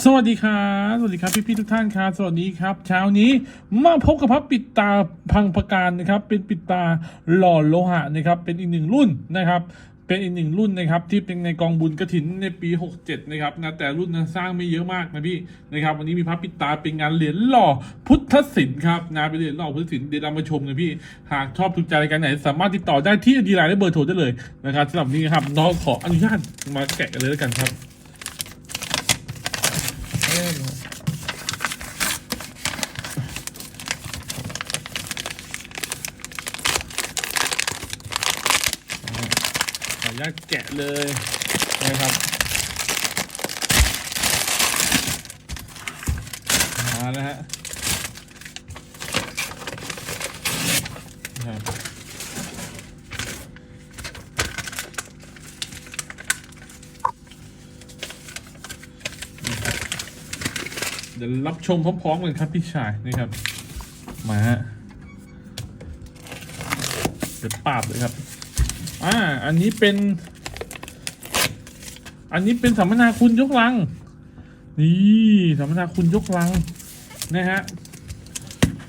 สวัสดีครับ สวัสดีครับพี่พี่ๆทุกท่านครับ สวัสดีครับ เช้านี้มาพบกับพระปิดตาพังประการนะครับ เป็นปิดตาหล่อโลหะนะครับ เป็นอีกหนึ่งรุ่นนะครับ เป็นอีกหนึ่งรุ่นนะครับ ที่เป็นในกองบุญกระถินในปี 67 นะครับนะแต่รุ่นนะสร้างไม่เยอะมากนะพี่นะครับ วันนี้มีพระปิดตาเป็นงานเหรียญหล่อพุทธศิลป์ครับนะเป็นเหรียญหล่อพุทธศิลป์เดี๋ยวเรามาชมกันพี่ หากชอบถูกใจรายการไหน สามารถติดต่อได้ที่ดีไลน์และเบอร์โทรได้เลยนะครับสำหรับนนี้ครับน้องขออนุญาตมาแกะกันเลยแล้วกันครับ เริ่มครับขออนุญาตแกะเลยนะครับมาแล้วฮะ ดี๋ยวรับชมพร้อมๆกันครับพี่ชายนะครับ มาฮะเดี๋ยวปาบเลยครับ อ่า อันนี้เป็น อันนี้เป็นสัมมนาคุณยกลัง นี่สัมมนาคุณยกลังนะฮะ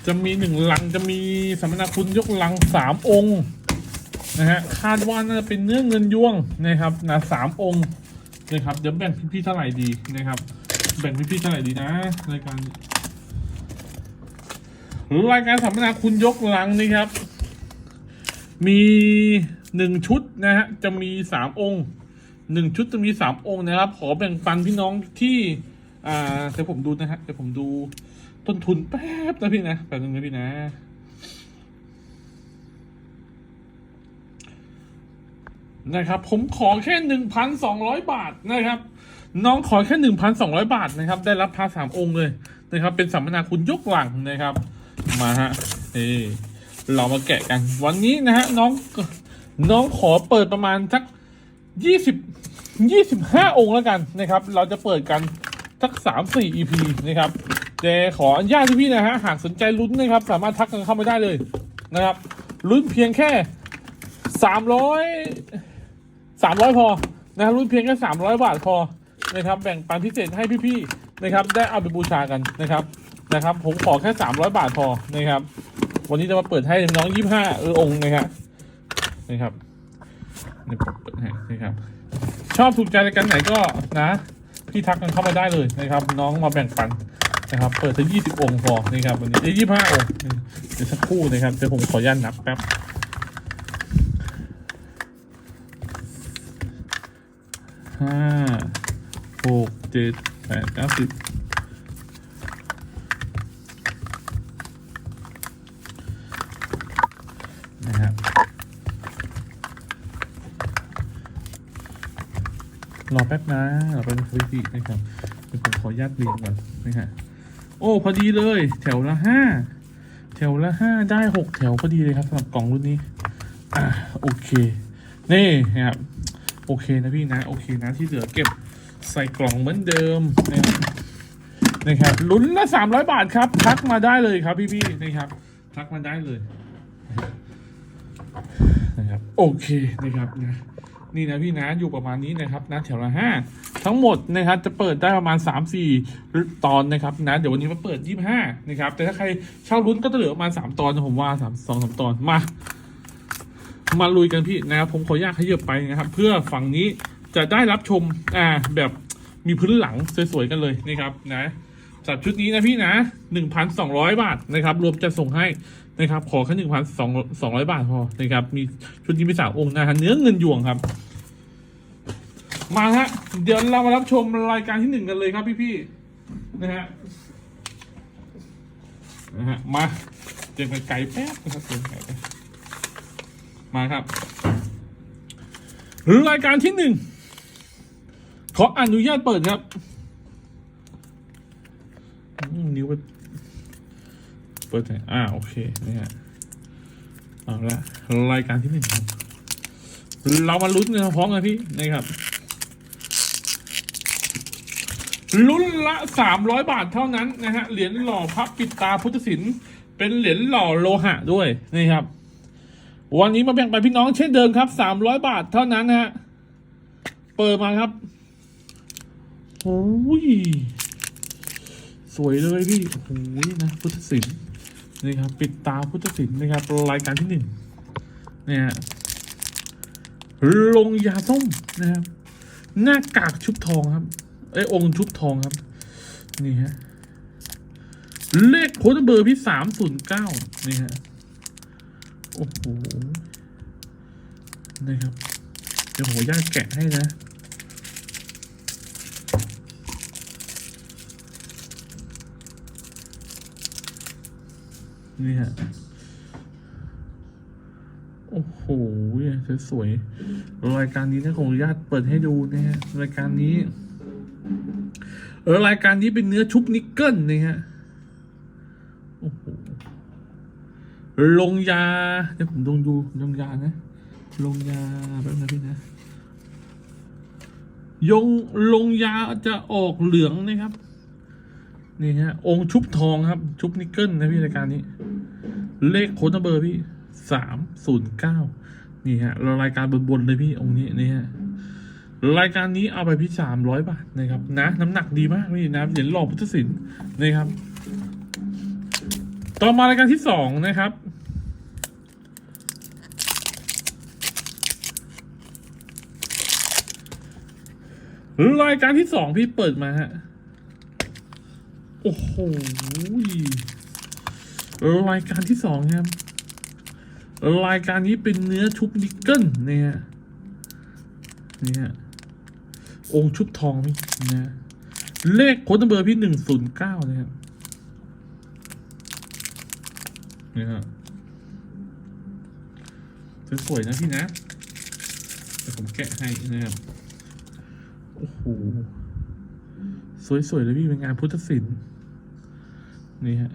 จะมีหนึ่งลังจะมีสัมมนาคุณยกลังสามองค์นะฮะ คาดว่าน่าจะเป็นเนื้อเงินยวงนะครับนะสามองค์นะครับ เดี๋ยวแบ่งพี่ๆเท่าไหร่ดีนะครับ แบ่งพี่ๆเท่าไหร่ดีนะรายการรายการสัมมนาคุณยกลังนี่ครับ มีหนึ่งชุดนะฮะจะมีสามองค์หนึ่งชุดจะมีสามองค์นะครับ ขอแบ่งปันพี่น้องที่ อ่าเดี๋ยวผมดูนะฮะเดี๋ยวผมดูต้นทุนแป๊บนะพี่นะแป๊บนึงนะพี่นะนะครับ ผมขอแค่หนึ่งพันสองร้อยบาทนะครับ น้องขอแค่หนึ่งพันสองร้อยบาทนะครับ ได้รับพาสามองค์เลยนะครับ เป็นสัมมนาคุณยกหลังนะครับ มาฮะเอเรามาแกะกัน วันนี้นะฮะน้องน้องขอเปิดประมาณสักยี่สิบยี่สิบห้าองค์แล้วกันนะครับ เราจะเปิดกันสักสามสี่ EP นะครับแต่ขออนุญาตพี่นะฮะหากสนใจลุ้นนะครับ สามารถทักกันเข้ามาได้เลยนะครับลุ้นเพียงแค่สามร้อยสามร้อยพอนะรุ่นเพียงแค่สามร้อยบาทพอ นะครับแบ่งปันพิเศษให้พี่ๆนะครับได้เอาไปบูชากันนะครับนะครับผมขอแค่สามร้อยบาทพอนะครับ วันนี้จะมาเปิดให้น้องยี่ห้าเออองค์นะครับนะครับนะครับ ชอบถูกใจการไหนก็นะพี่ทักกันเข้ามาได้เลยนะครับ น้องมาแบ่งปันนะครับ เปิดถึงยี่สิบองค์พอนะครับวันนี้ได้ยี่ห้าองค์เดี๋ยวสักครู่นะครับเดี๋ยวผมขออนุญาตนับแป๊บห้า หกเจ็ดแปดเก้าสิบนะครับรอแป๊บนะรอแป๊บนึงครับพี่นะครับเดี๋ยวผมขออนุญาตเรียงก่อนนะฮะโอ้พอดีเลย แถวละห้าแถวละห้าได้หกแถวพอดีเลยครับสำหรับกล่องรุ่นนี้อ่าโอเค นี่นะครับโอเคนะพี่นะ โอเคนะที่เหลือเก็บ ใส่กล่องเหมือนเดิมนะครับนะครับลุ้นละสามร้อยบาทครับ ทักมาได้เลยครับพี่ๆนะครับ ทักมาได้เลยนะครับโอเคนะครับนะนี่นะพี่นะอยู่ประมาณนี้นะครับนะแถวละห้าทั้งหมดนะครับจะเปิดได้ประมาณ3ามสี่ตอนนะครับนะเดี๋ยววันนี้มาเปิดยี่ห้านะครับแต่ถ้าใครเช่าลุ้นก็จะเหลือประมาณสามตอนนะผมว่าสามสองสามตอนมา มาลุยกันพี่นะครับผมขออนุญาตขยับไปนะครับ เพื่อฝั่งนี้ จะได้รับชมอ่าแบบมีพื้นหลังสวยๆกันเลยนะครับนะสำหรับชุดนี้นะพี่นะหนึ่งพันสองร้อยบาทนะครับรวมจะส่งให้นะครับ ขอแค่หนึ่งพันสองสองร้อยบาทพอนะครับ มีชุดนี้มีสามองค์นะฮะเนื้อเงินยวงครับ มาฮะ เดี๋ยวเรามารับชมรายการที่หนึ่งกันเลยครับพี่ๆนะฮะนะฮะมาเตรียมไก่แป๊บนะครับเตรียมไก่มาครับรายการที่หนึ่ง ขออนุญาตเปิดครับนิ้วไปเปิดไหนอ่าโอเคนี่ฮะเอาละรายการที่หนึ่งครับเรามาลุ้นกันพร้อมกันพี่นะครับลุ้นละสามร้อยบาทเท่านั้นนะฮะเหรียญหล่อพระปิดตาพุทธศิลป์เป็นเหรียญหล่อโลหะด้วยนี่ครับ วันนี้มาแบ่งไปพี่น้องเช่นเดิมครับสามร้อยบาทเท่านั้นนะฮะเปิดมาครับ โอ้ยสวยเลยพี่โอ้โหนะพุทธศิลป์นี่ครับปิดตาพุทธศิลป์นะครับรายการที่หนึ่งเนี่ยฮะลงยาส้มนะครับหน้ากากชุบทองครับเอ้องค์ชุบทองครับ นี่ฮะเลขโค้ดเบอร์พี่สามศูนย์เก้านี่ฮะโอ้โหนะครับเดี๋ยวผมขออนุญาแกะให้นะ นี่ฮะ โอ้โหสวยๆรายการนี้นะของอนุญาตเปิดให้ดูนะฮะ รายการนี้ เออ รายการนี้เป็นเนื้อชุบนิกเกิลนะฮะ โอ้โห ลงยา เดี๋ยวผมลองดูลงยานะ ลงยาแป๊บนึงพี่นะยงลงยาจะออกเหลืองนะครับ นี่ฮะ องค์ชุบทองครับ ชุบนิกเกิลนะพี่รายการนี้ เลขโค้ดเบอร์พี่สามศูนย์เก้านี่ฮะเรารายการบนๆเลยพี่องค์นี้นี่ฮะรายการนี้เอาไปพี่สามร้อยบาทนะครับ นะน้ำหนักดีมากพี่นะเหรียญหล่อพุทธศิลป์นะครับ ต่อมารายการที่สองนะครับรายการที่สองพี่เปิดมาฮะ โอ้โหรายการที่สองครับ รายการนี้เป็นเนื้อชุบนิกเกิลเนี่ยนี่ฮะองค์ชุบทองพี่นะเลขโค้ดเบอร์พี่หนึ่งศูนย์เก้านะครับนี่ฮะสวยๆนะพี่นะเดี๋ยวผมแกะให้นะครับโอ้โหสวยๆเลยพี่เป็นงานพุทธศิลป์ นี่ฮะ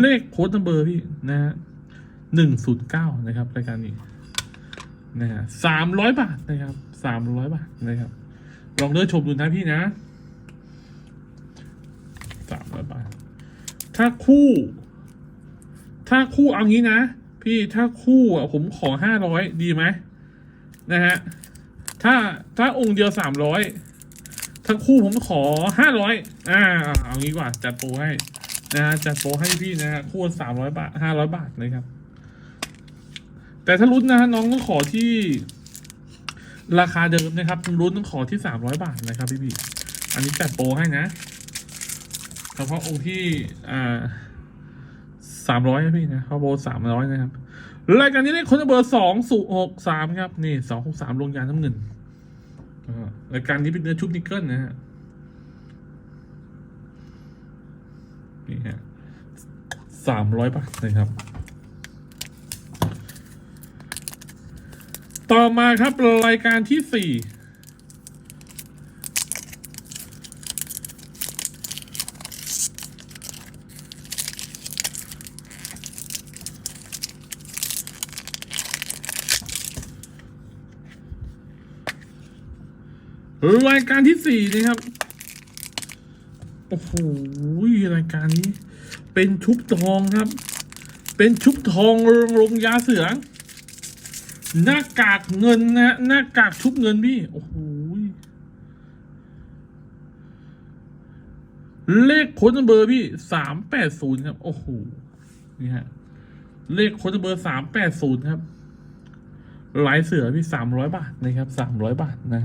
เลขโค้ดนัมเบอร์พี่นะฮะหนึ่งศูนย์เก้านะครับรายการนี้นะฮะสามร้อยบาทนะครับสามร้อยบาทนะครับ ลองเลือกชมดูนะพี่นะสามร้อยบาท ถ้าคู่ ถ้าคู่เอางี้นะ พี่ถ้าคู่อะผมขอห้าร้อยดีไหมนะฮะถ้าถ้าองค์เดียวสามร้อย ทั้งคู่ผมขอห้าร้อยอ่า เอางี้กว่า จัดโปรให้นะฮะจัดโปรให้พี่นะฮะคู่สามร้อยบาทห้าร้อยบาทเลยครับ แต่ถ้าลุ้นนะฮะน้องต้องขอที่ราคาเดิมนะครับลุ้นต้องขอที่สามร้อยบาทนะครับพี่พี่อันนี้จัดโปรให้นะเฉพาะองค์ที่อ่าสามร้อยนะพี่นะเขาโปรสามร้อยนะครับ รายการนี้เลขคนเบอร์สองสูหกสามครับ นี่สองหกสามลงยาน้ำเงิน รายการนี้เป็นเนื้อชุบนิกเกิลนะฮะนี่ฮะสามร้อยบาทนะครับ ต่อมาครับรายการที่สี่ รายการที่สี่นะครับ โอ้โหรายการนี้ เป็นชุบทองครับ เป็นชุบทองลงยาเสือ หน้ากากเงินนะหน้ากากชุบเงินพี่ โอ้โหเลขโค้ดเบอร์พี่สามแปดศูนย์ครับ โอ้โห นี่ฮะ เลขโค้ดเบอร์สามแปดศูนย์ครับลายเสือพี่สามร้อยบาทนะครับสามร้อยบาทนะ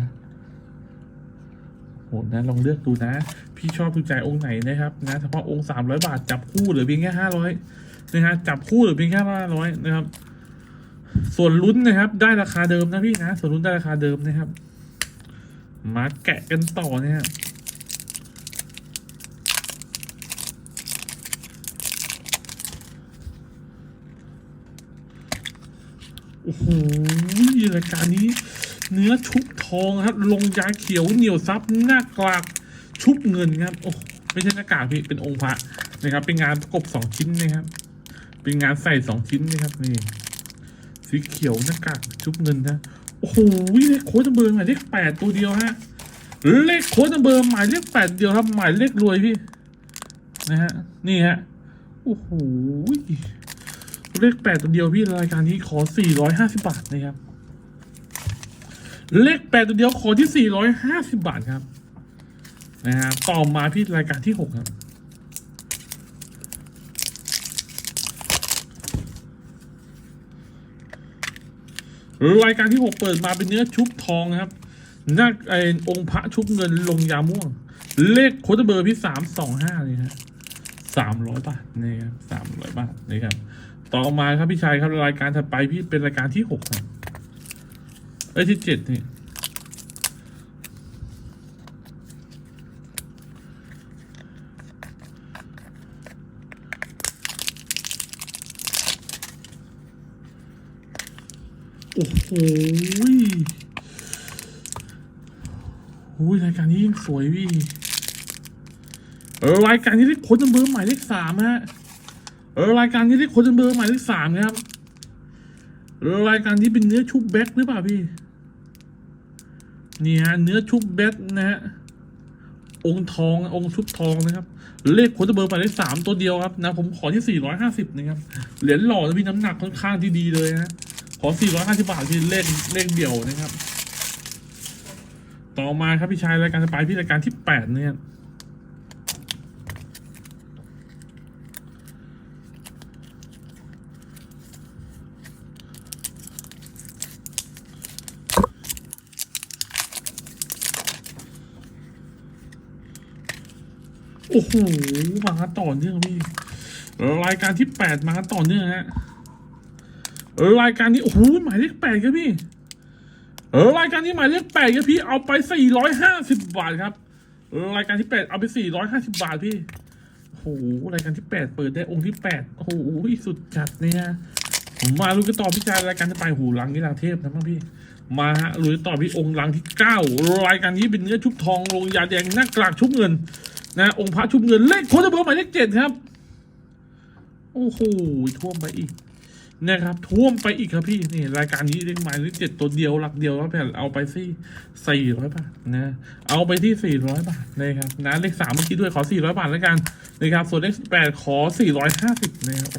โหนะลองเลือกดูนะ พี่ชอบถูกใจองค์ไหนนะครับนะเฉพาะองค์สามร้อยบาทจับคู่หรือเพียงแค่ห้าร้อยนะฮะจับคู่หรือเพียงแค่ห้าร้อยนะครับ ส่วนลุ้นนะครับ ได้ราคาเดิมนะพี่นะ ส่วนลุ้นได้ราคาเดิมนะครับ มาแกะกันต่อเนี่ยโอ้โหรายการนี้ เนื้อชุบทองครับ ลงยาเขียวเหนียวซับหน้ากลากชุบเงินครับโอ้ไม่ใช่หน้ากากพี่เป็นองค์พระนะครับ เป็นงานประกบสองชิ้นนะครับ เป็นงานใส่สองชิ้นนะครับนี่สีเขียวหน้ากากชุบเงินนะโอ้โหเลขโค้ดเบอร์หมายเลขแปดตัวเดียวฮะเลขโค้ดเบอร์หมายเลขแปดเดียวครับหมายเลขรวยพี่นะฮะนี่ฮะโอ้โหเลขแปดตัวเดียวพี่รายการนี้ขอสี่ร้อยห้าสิบาทนะครับ เลขแปดตัวเดียวขอที่สี่ร้อยห้าสิบาทครับนะฮะต่อมาพี่รายการที่หกครับ รายการที่หกเปิดมาเป็นเนื้อชุบทองครับหน้าไอองค์พระชุบเงินลงยาม่วง เลขโคดเบอร์พี่สามสองห้าเลยฮะสามร้อยบาทนี่ครับสามร้อยบาทนี่ครับ ต่อมาครับพี่ชายครับรายการถัดไปพี่เป็นรายการที่หกครับ อ้ยที่เจ็ดนี่โอ้โหอุ้ยรายการนี้ยิ่งสวยพี่เออรายการนี้ได้โค้ดเบอร์หมายเลขสามฮะเออรายการนี้ได้โค้ดเบอร์หมายเลขสามนะครับรายการนี้เป็นเนื้อชุบแบ็คหรือเปล่าพี่ นี่ฮะเนื้อชุบแบ็ดนะฮะองค์ทององค์ชุบทองนะครับ เลขโค้ดเบอร์ไปได้สามตัวเดียวครับนะผมขอที่สี่ร้อยห้าสิบนะครับเหรียญหล่อจะพี่น้ำหนักค่อนข้างที่ดีเลยนะขอสี่ร้อยห้าสิบาทที่เลขเลขเดียวนะครับ ต่อมาครับพี่ชายรายการสปายพี่รายการที่แปดเนี่ย อ้โหมาต่อเนื่องพี่รายการที่8มาต่อเนื่องฮะรายการนี้โอ้โหหมายเลขแปดครับพี่เออรายการนี้หมายเลขแปดครับพี่เอาไปสี่ร้อยห้าสิบบาทครับรายการที่แปดเอาไปสี่ร้อยห้าสิบาทพี่โอ้โหรายการที่แปดเปิดได้องค์ที่แปดโอ้โหสุดจัดเนี่ยผมมาลุยกันต่อพี่ชายรายการจะไปหูหลังนี่หลังเทพนะมั้งพี่มาฮะลุยต่อพี่องค์หลังที่เก้ารายการนี้เป็นเนื้อชุบทองลงยาแดงหน้ากลากชุบเงิน นะองค์พระชุบเงินเลขโค้ดเบอร์หมายเลขเจ็ดครับ โอ้โหท่วมไปอีกนะครับท่วมไปอีกครับพี่นี่รายการนี้เลขหมายเลขเจ็ดตัวเดียวหลักเดียวแล้วแผ่นเอาไปที่สี่ร้อยบาทนะเอาไปที่สี่ร้อยบาทนะครับนะเลขสามเมื่อกี้ด้วยขอสี่ร้อยบาทแล้วกันนะครับส่วนเลขแปดขอสี่ร้อยห้าสิบนะครับ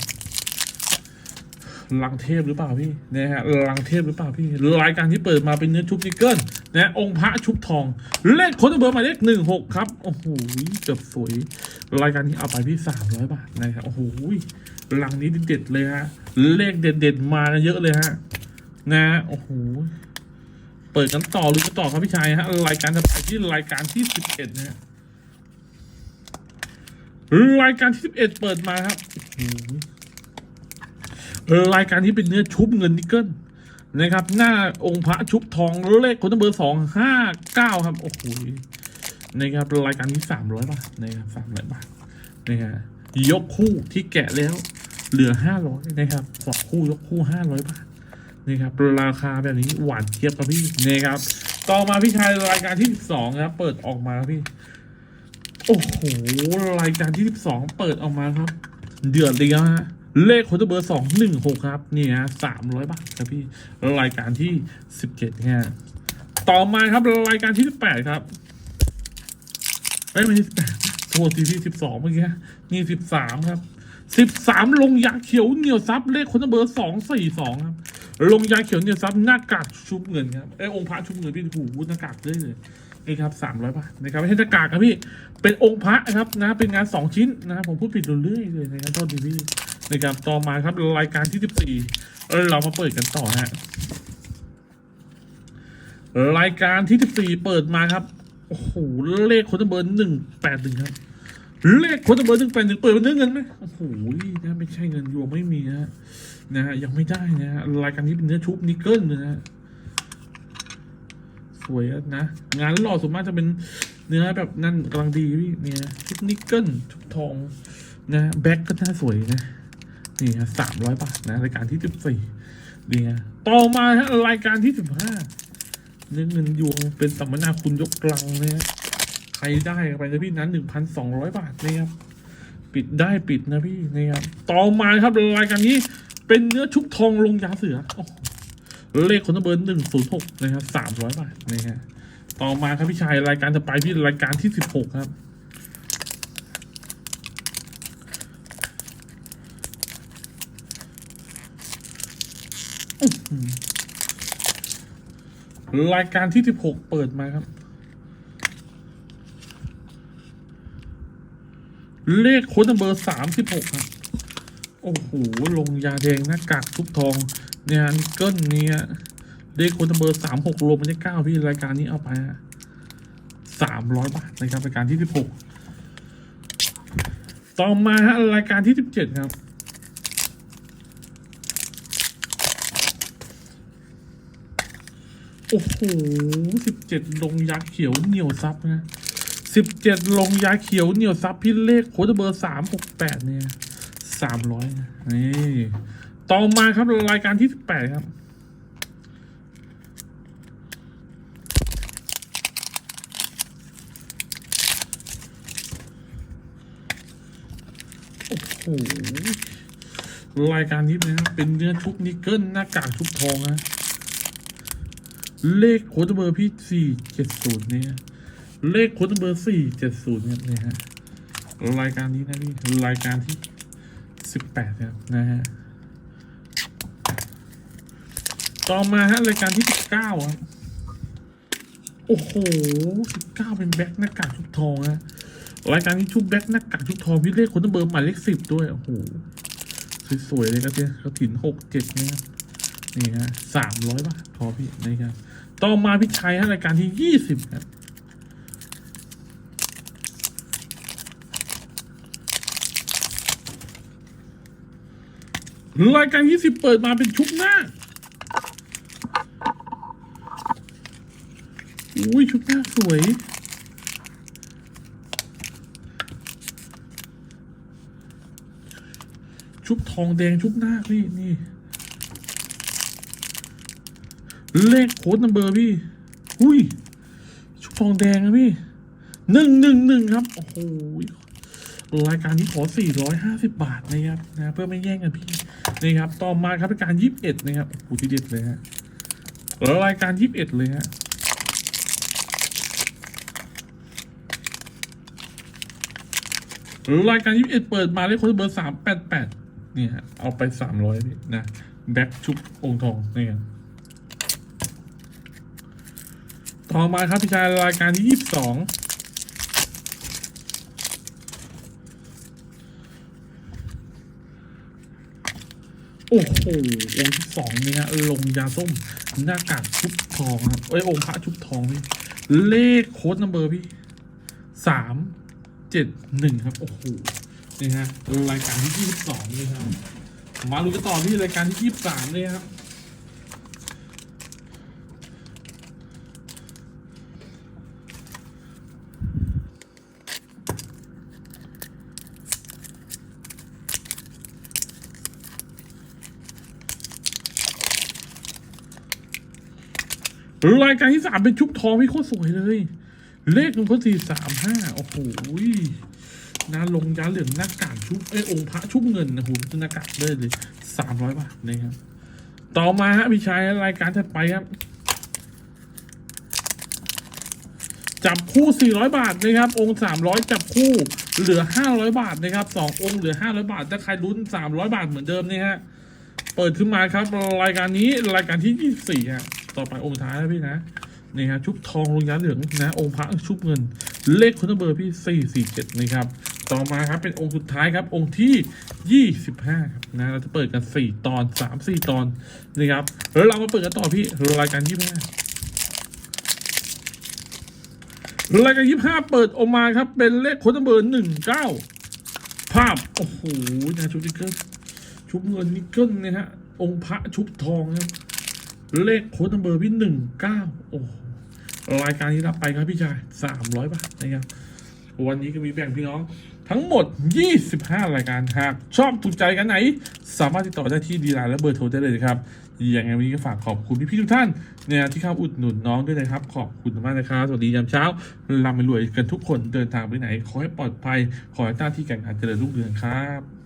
ลังเทพหรือเปล่าพี่นะฮะลังเทพหรือเปล่าพี่รายการที่เปิดมาเป็นเนื้อชุบนิกเกิลนะองค์พระชุบทอง เลขค้ดเบอร์หมายเลขหนึ่งหกครับโอ้โหเกือบสวย รายการนี้เอาไปที่สามร้อยบาทนะครับโอ้โหลังนี้เด็ดเลยฮะเลขเด็ดๆมากันเยอะเลยฮะนะโอ้โหเปิดกันต่อหรือกันต่อครับพี่ชายฮะรายการจะไปที่รายการที่สิบเอ็ดนะฮะรายการที่สิบเอ็ดเปิดมาครับโอ้โห รายการที่เป็นเนื้อชุบเงินนิกเกิลนะครับ หน้าองค์พระชุบทองเลขคนเบอร์สองห้าเก้าครับ โอ้โหนะครับรายการนี้สามร้อยบาทนะครับสามร้อยบาทนะครับยกคู่ที่แกะแล้วเหลือห้าร้อยนะครับสองคู่ยกคู่ห้าร้อยบาทนะครับราคาแบบนี้หวานเทียบครับพี่นะครับ ต่อมาพี่ชายรายการที่สองครับเปิดออกมาครับพี่ โอ้โหรายการที่สิบสองเปิดออกมาครับ เดือดเลยฮะ เลขโคตเบอร์สองหนึ่งหกครับ นี่ฮะสามร้อยบาทครับพี่ รายการที่สิบเจ็ดเนี่ยต่อมาครับรายการที่สิบแปดครับเอ้ยไม่ใช่โทษทีที่สิบสองเมื่อกี้นี่สิบสามครับสิบสามลงยาเขียวเหนียวซับเลขคนเบอร์สองสี่สองครับ ลงยาเขียวเหนียวซับหน้ากากชุบเงินครับเอ้ยองค์พระชุบเงินพี่หูหน้ากากเลยเลย นี่ครับสามร้อยบาทนะครับไม่ใช่หน้ากากครับพี่เป็นองค์พระครับนะเป็นงานสองชิ้นนะครับผมพูดผิดเรื่อยๆเลยนะครับโทษทีพี่นะครับต่อมาครับรายการที่สิบสี่เรามาเปิดกันต่อฮะรายการที่สิบสี่เปิดมาครับโอ้โหเลขคนเบอร์หนึ่งแปดหนึ่งครับเลขคนเบอร์หนึ่งแปดหนึ่งเปิดเป็นเนื้อเงินไหมโอ้โหนะไม่ใช่เงินยวงไม่มีนะนะฮะยังไม่ได้นะฮะรายการนี้เป็นเนื้อชุบนิกเกิลนะฮะ สวยนะ งานหล่อส่วนมากจะเป็นเนื้อแบบนั่นกำลังดีพี่เนี่ยชุบนิกเกิลชุบทองนะแบ็คก็น่าสวยนะนี่ฮะสามร้อยบาทนะรายการที่สิบสี่นี่ฮะต่อมาฮะรายการที่สิบห้าเนื้อเงินยวงเป็นสัมมนาคุณยกกลังเนี่ยใครได้ไปนะพี่นั้นหนึ่งพันสองร้อยบาทนะครับปิดได้ปิดนะพี่นะครับต่อมาครับรายการนี้เป็นเนื้อชุบทองลงยาเสือโอ้โห เลขคนเบอร์หนึ่งศูนย์หกนะครับสามร้อยบาทนะฮะต่อมาครับพี่ชายรายการจะไปพี่รายการที่สิบหกครับรายการที่สิบหกเปิดมาครับ เลขค้ดเบอร์สามสิบหกครับ โอ้โห ลงยาแดงหน้ากากทุบทอง เนี่ยนิกเกิลเนี่ยเลขโค้ดเบอร์สามหกรวมเป็นเลขเก้าพี่รายการนี้เอาไปสามร้อยบาทนะครับรายการที่สิบหกต่อมาฮะรายการที่สิบเจ็ดครับโอ้โหสิบเจ็ดลงยาเขียวเหนียวซับนะสิบเจ็ดลงยาเขียวเหนียวซับพี่เลขโค้ดเบอร์สามหกแปดเนี่ยสามร้อยนะนี่ ต่อมาครับรายการที่สิบแปดครับ โอ้โห รายการนี้นะครับเป็นเนื้อชุบนิกเกิลหน้ากากชุบทองนะ เลขโค้ดเบอร์พี่สี่เจ็ดศูนย์เนี่ย เลขโค้ดเบอร์สี่เจ็ดศูนย์เนี่ยนะฮะ รายการนี้นะพี่ รายการที่สิบแปดครับนะฮะ ต่อมาฮะรายการที่สิบเก้าครับโอ้โหสิบเก้าเป็นแบ็คหน้ากากชุบทองนะรายการนี้ชุบแบ็คหน้ากากชุบทองพี่เลขโค้ดเบอร์หมายเลขสิบด้วยโอ้โหสวยๆเลยครับเนี่ยเขาถิ่นหกเจ็ดเนะครับนี่ฮะสามร้อยบาทพอพี่นะครับต่อมาพี่ชัยฮะรายการที่ยี่สิบครับรายการยี่สิบเปิดมาเป็นชุบหน้า อุ้ยชุบหน้าสวย ชุบทองแดงชุบหน้าพี่นี่ เลขโค้ดนัมเบอร์พี่ อุ้ย ชุบทองแดงนะพี่หนึ่งหนึ่งหนึ่งครับ โอ้โหรายการนี้ขอ 450 บาทนะครับนะเพื่อไม่แย่งกันพี่นะครับต่อมาครับรายการ 21 นะครับโอ้โหทีเด็ดเลยฮะรายการ 21 เลยฮะ รายการ21เอ็ดเปิดมาได้คนเบอร์388นี่ฮะเอาไป300พี่นะแบ็คชุบองทองนี่ครับต่อมาครับพี่ชายรายการที่ยี่สิบสองโอ้โหองค์ที่สองนี่ฮะลงยาส้มหน้ากากชุบทองครับเอ้ยองค์พระชุบทองพี่เลขโค้ดนัมเบอร์พี่สาม เจ็ดหนึ่งครับ โอ้โห นี่ฮะรายการที่ยี่สิบสองนี่ครับ มาดูกันต่อที่รายการที่ยี่สิบสามเลยครับรายการที่สามเป็นชุบทองพี่โคตรสวยเลย เลขหนึ่งพสี่สามห้าโอ้โหนาลงยาเหลืองหน้ากากชุบเอ้องค์พระชุบเงินนะโหหน้ากากเลยเลยสามร้อยบาทนะครับ ต่อมาฮะพี่ชายรายการถัดไปครับ จับคู่400บาทนะครับ องค์300จับคู่เหลือ500บาทนะครับสององค์เหลือ500บาท ถ้าใครลุ้น300บาทเหมือนเดิมนี่ฮะเปิดขึ้นมาครับ รายการนี้รายการที่24ฮะต่อไปองค์ท้ายแล้วพี่นะ นี่ฮะชุบทองลงยันเหลืองนะองค์พระชุบเงิน เลขคนเบอร์พี่447นะครับต่อมาครับเป็นองค์สุดท้ายครับองค์ที่ 25ครับนะเราจะเปิดกัน 4 ตอน 3 4 ตอนนะครับแล้วเรามาเปิดกันต่อพี่รายการ25รายการยี่ห้าเปิดออกมาครับเป็นเลขโค้ดเบอร์หนึ่งเก้าภาพ โอ้โหนะชุบนิกเกิลชุบเงินนิกเกิลนะฮะองค์พระชุบทองครับเลขโค้ดเบอร์พี่หนึ่งเก้าโอ้โห รายการนี้รับไปครับพี่ชายสามร้อยบาทนะครับวันนี้ก็มีแบ่งพี่น้องทั้งหมด 25 รายการหากชอบถูกใจกันไหน สามารถติดต่อได้ที่ดีไลน์และเบอร์โทรได้เลยนะครับอย่างไรวันนี้ก็ฝากขอบคุณพี่ๆทุกท่านเนี่ยที่เข้าอุดหนุนน้องด้วยนะครับ ขอบคุณมากนะครับ สวัสดียามเช้าร่ำรวยกันทุกคนเดินทางไปไหน ขอให้ปลอดภัย ขอให้หน้าที่การงานเจริญรุ่งเรืองครับ